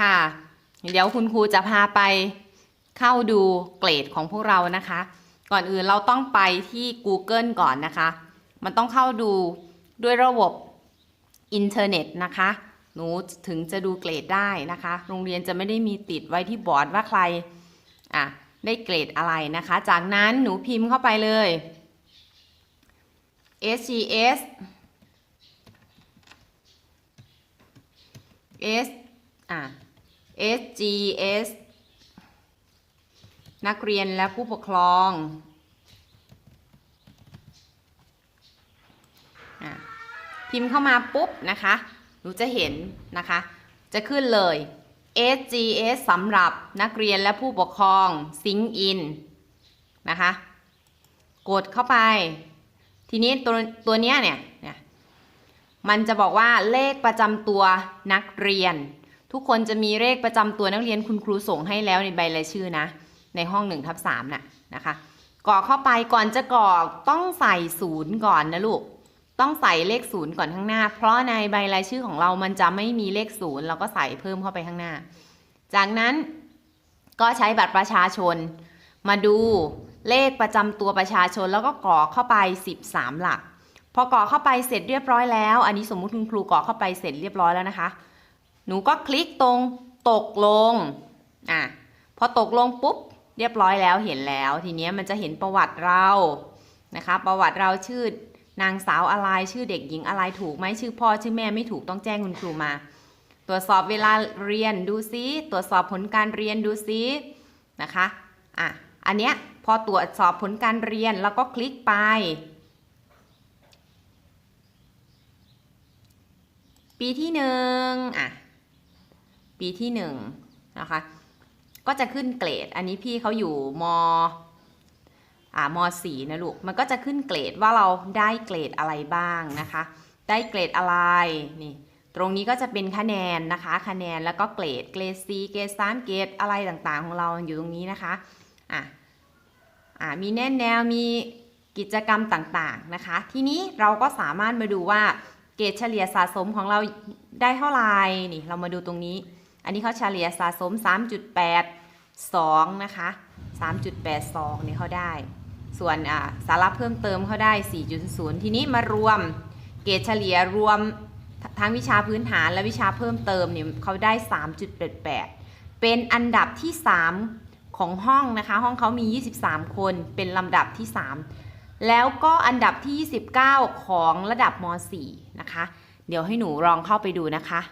ค่ะ เดี๋ยวคุณครูจะพาไปเข้าดูเกรดของพวกเรานะคะ ก่อนอื่นเราต้องไปที่ Google ก่อนนะคะ มันต้องเข้าดูด้วยระบบอินเทอร์เน็ตนะคะ หนูถึงจะดูเกรดได้นะคะ โรงเรียนจะไม่ได้มีติดไว้ที่บอร์ดว่าใครอะได้เกรดอะไรนะคะ จากนั้นหนูพิมพ์เข้าไปเลย SGS S อะ SGS นักเรียนและผู้ปกครองอพิมพ์เข้ามาปุ๊บนะคะ หนูจะเห็นนะคะ จะขึ้นเลย SGS สำหรับนักเรียนและผู้ปกครอง Sync in นะคะ กดเข้าไป ทีนี้ตัวตัวเนี้ยเนี่ยเนี่ย มันจะบอกว่าเลขประจำตัวนักเรียน ทุกคนจะมีเลขประจำตัวนักเรียนคุณครูส่งให้แล้วในใบรายชื่อนะ ในห้อง1ทับ3น่ะนะคะกรอกเข้าไปก่อนจะกรอกต้องใส่ศูนย์ก่อนนะลูกต้องใส่เลขศูนย์ก่อนข้างหน้า เพราะในใบรายชื่อของเรามันจะไม่มีเลขศูนย์เราก็ใส่เพิ่มเข้าไปข้างหน้า จากนั้นก็ใช้บัตรประชาชน มาดูเลขประจำตัวประชาชนแล้วก็กรอกเข้าไป 13 หลัก พอกรอกเข้าไปเสร็จเรียบร้อยแล้ว อันนี้สมมุติคุณครูกรอกเข้าไปเสร็จเรียบร้อยแล้วนะคะ หนูก็คลิกตรงตกลง อะ พอตกลงปุ๊บ เรียบร้อยแล้วเห็นแล้ว ทีเนี้ยมันจะเห็นประวัติเรา นะคะ ประวัติเราชื่อนางสาวอะไรชื่อเด็กหญิงอะไรถูกไหมชื่อพ่อชื่อแม่ไม่ถูกต้องแจ้งคุณครูมา ตรวจสอบเวลาเรียนดูซิตรวจสอบผลการเรียนดูซินะคะอะอันเนี้ยพอตรวจสอบผลการเรียนแล้วก็คลิกไป ปีที่หนึ่งอะ ปีที่หนึ่งนะคะ ก็จะขึ้นเกรด อันนี้พี่เขาอยู่มอ่ามสี่นะลูก มันก็จะขึ้นเกรดว่าเราได้เกรดอะไรบ้างนะคะ ได้เกรดอะไร นี่ ตรงนี้ก็จะเป็นคะแนนนะคะ คะแนนแล้วก็เกรด เกรด C เกรด3เกรดอะไรต่างๆ ของเราอยู่ตรงนี้นะคะ อะ อ่ามีแน่นแนว มีกิจกรรมต่างๆ นะคะ ทีนี้เราก็สามารถมาดูว่าเกรดเฉลี่ยสะสมของเราได้เท่าไหร่ นี่ เรามาดูตรงนี้ อันนี้เขาเฉลี่ยสะสม 3.82 นะคะ 3.82 นี่เขาได้ ส่วนสาระเพิ่มเติมเขาได้ 4.0 ทีนี้มารวมเกรดเฉลี่ยรวมทั้งวิชาพื้นฐานและวิชาเพิ่มเติมเนี่ยเขาได้ 3.88 เป็นอันดับที่ 3 ของห้องนะคะ ห้องเขามี 23 คน เป็นลำดับที่ 3 แล้วก็อันดับที่ 29 ของระดับม .4 นะคะ เดี๋ยวให้หนูลองเข้าไปดูนะคะ